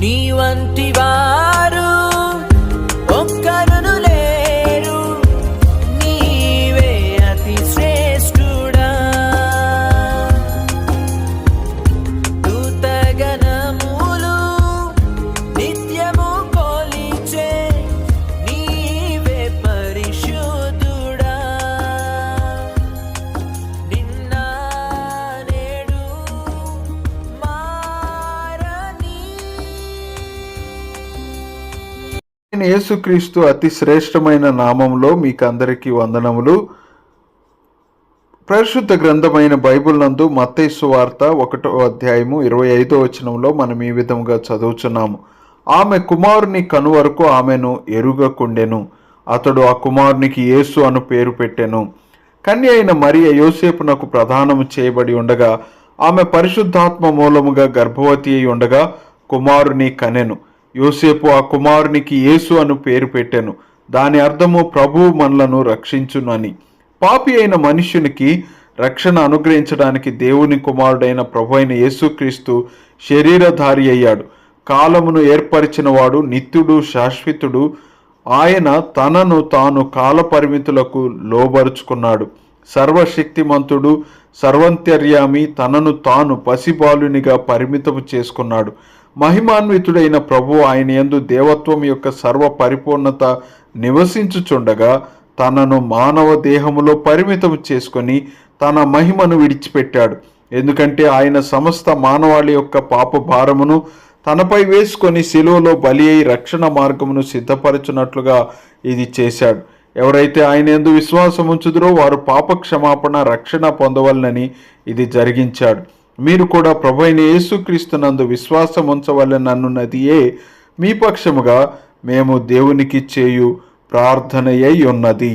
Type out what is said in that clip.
నీ వంటివా నేను యేసుక్రీస్తు అతి శ్రేష్టమైన నామంలో మీకు అందరికీ వందనములు. పరిశుద్ధ గ్రంథమైన బైబిల్ నందు మత్తైసు వార్త ఒకటో అధ్యాయము ఇరవై ఐదో వచనంలో మనం ఈ విధంగా చదువుచున్నాము. ఆమె కుమారుని కను వరకు ఆమెను ఎరుగకుండెను. అతడు ఆ కుమారునికి యేసు అను పేరు పెట్టెను. కన్య అయిన మరియ యోసేపునకు ప్రధానము చేయబడి ఉండగా ఆమె పరిశుద్ధాత్మ మూలముగా గర్భవతి అయి ఉండగా కుమారుని కనెను. యోసేపు ఆ కుమారునికి యేసు అను పేరు పెట్టాను. దాని అర్థము ప్రభువు మనలను రక్షించునని. పాపి అయిన మనుష్యునికి రక్షణ అనుగ్రహించడానికి దేవుని కుమారుడైన ప్రభు అయిన యేసుక్రీస్తు శరీరధారి అయ్యాడు. కాలమును ఏర్పరిచిన వాడు నిత్యుడు శాశ్వతుడు. ఆయన తనను తాను కాల పరిమితులకు లోబరుచుకున్నాడు. సర్వశక్తిమంతుడు సర్వంతర్యామి తనను తాను పసిబాలునిగా పరిమితము చేసుకున్నాడు. మహిమాన్వితుడైన ప్రభు ఆయన యందు దేవత్వం యొక్క సర్వ పరిపూర్ణత నివసించుచుండగా తనను మానవ దేహములో పరిమితం చేసుకొని తన మహిమను విడిచిపెట్టాడు. ఎందుకంటే ఆయన సమస్త మానవాళి యొక్క పాప భారమును తనపై వేసుకొని శిలువలో బలి అయి రక్షణ మార్గమును సిద్ధపరచునట్లుగా ఇది చేశాడు. ఎవరైతే ఆయన ఎందు విశ్వాసం ఉంచుదురో వారు పాప క్షమాపణ రక్షణ పొందవలనని ఇది జరిగించాడు. మీరు కూడా ప్రభు అయిన యేసుక్రీస్తునందు విశ్వాసం ఉంచవలనన్నదియే మీ పక్షముగా మేము దేవునికి చేయు ప్రార్థనయ్యున్నది